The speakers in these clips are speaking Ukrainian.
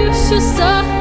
görüşü sahte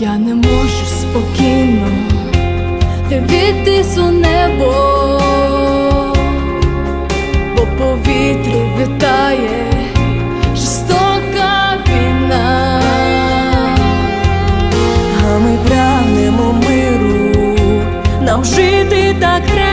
Я не можу спокійно дивитись у небо, бо повітря вітає жорстока війна, а ми прагнемо миру, нам жити так треба.